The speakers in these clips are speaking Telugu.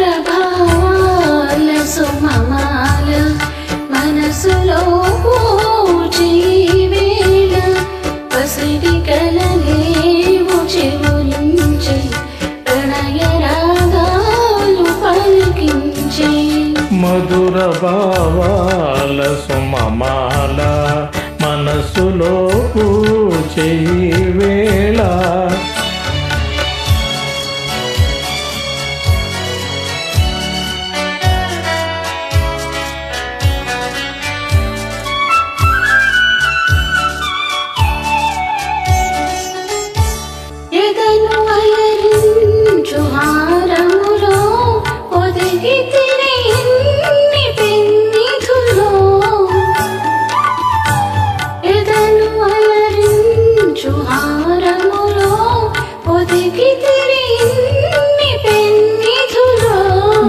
మధుర భావాల సుమమాల మనసులో పూచి వేళ పసిడి కలలేవు చెవులించే ప్రణయ రాగాలు పలికించే మధుర భావాల సుమమాల మనసులో పూచేయి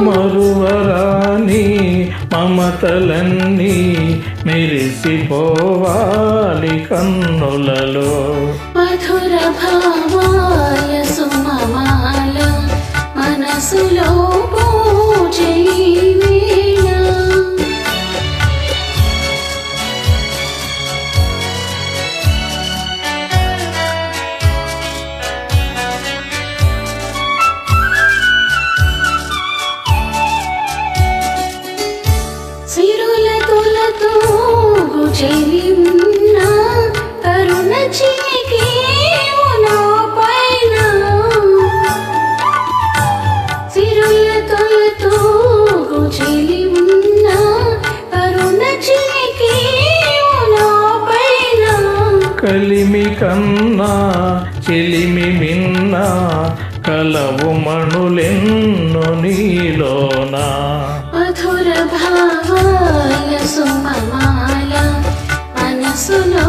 మరువరాని మమతలన్నీ మెరిసిపోవాలి కన్నులలో. మధుర భావాల సుమమాల మనసులో పూజీ వేళ సిరుల ఉన్న కరుణ చే కలిమి కన్నా చెలిమి మిన్న కలవు మణులెన్ను నీలోన. మధుర భావాయ సుమమాల మనసులో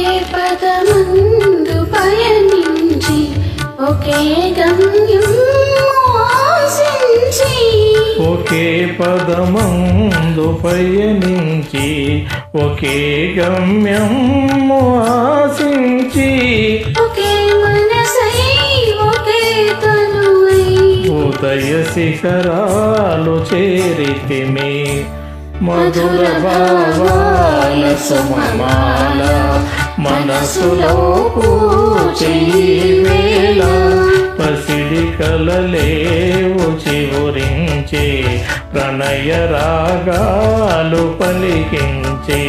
పదమందు పయనించి ఒకే గమ్యం ఆశించి. ఒకే పదమందు పయనించి ఒకే గమ్యం ఆశించి. ఒకే మనసై ఒకే తనువై. ఉదయ శిఖరాలు చేరితిమి. మధుర భావాల సమమాల మనసులో పూచేల వేళ పసిడి కలలేవు చివురించే ప్రణయ రాగాలు పలికించే